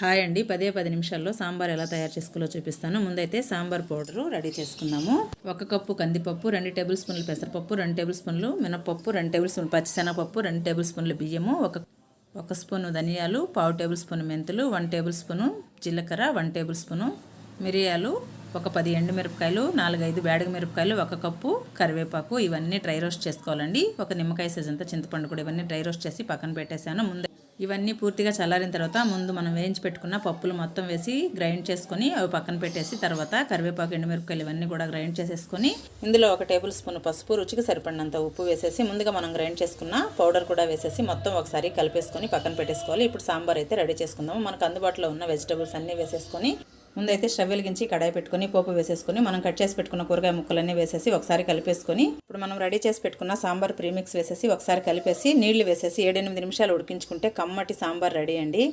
Hi అండి. పదే పది నిమిషాల్లో సాంబార్ ఎలా తయారు చేసుకోలో చూపిస్తాను. ముందైతే సాంబార్ పౌడరు రెడీ చేసుకున్నాము ఒక కప్పు కందిపప్పు రెండు టేబుల్ స్పూన్లు పెసరపప్పు రెండు టేబుల్ స్పూన్లు మినపప్పు రెండు టేబుల్ స్పూన్లు పచ్చిశనగపప్పు రెండు టేబుల్ స్పూన్లు బియ్యము ఒక ఒక స్పూను ధనియాలు పావు టేబుల్ స్పూన్ మెంతులు వన్ టేబుల్ స్పూను జీలకర్ర వన్ టేబుల్ స్పూను మిరియాలు ఒక పది ఎండుమిరపకాయలు నాలుగైదు బేడగ మిరపకాయలు ఒక కప్పు కరివేపాకు. ఇవన్నీ డ్రై రోస్ట్ చేసుకోవాలండి. ఒక నిమ్మకాయ సైజ్ అంతా చింతపండు కూడా ఇవన్నీ డ్రై రోస్ట్ చేసి పక్కన పెట్టేశాను. ముందే ఇవన్నీ పూర్తిగా చల్లారిన తర్వాత ముందు మనం వేయించి పెట్టుకున్న పప్పులు మొత్తం వేసి గ్రైండ్ చేసుకొని అవి పక్కన పెట్టేసి తర్వాత కరివేపాకు ఎండుమిరపకాయలు ఇవన్నీ కూడా గ్రైండ్ చేసేసుకొని ఇందులో ఒక టేబుల్ స్పూన్ పసుపు రుచికి సరిపడినంత ఉప్పు వేసేసి ముందుగా మనం గ్రైండ్ చేసుకున్న పౌడర్ కూడా వేసేసి మొత్తం ఒకసారి కలిపేసుకొని పక్కన పెట్టేసుకోవాలి. ఇప్పుడు సాంబార్ అయితే రెడీ చేసుకుందాము. మనకు అందుబాటులో ఉన్న వెజిటబుల్స్ అన్నీ వేసేసుకొని ముందైతే స్టవ్ వెలిగించి కడాయి పెట్టుకొని పోపు వేసేసుకొని మనం కట్ చేసి పెట్టుకున్న కూరగాయ ముక్కలన్నీ వేసేసి ఒకసారి కలిపేసుకొని ఇప్పుడు మనం రెడీ చేసి పెట్టుకున్న సాంబార్ ప్రీమిక్స్ వేసేసి ఒకసారి కలిపేసి నీళ్ళు వేసేసి ఏడెనిమిది నిమిషాలు ఉడికించుకుంటే కమ్మటి సాంబార్ రెడీ అండి.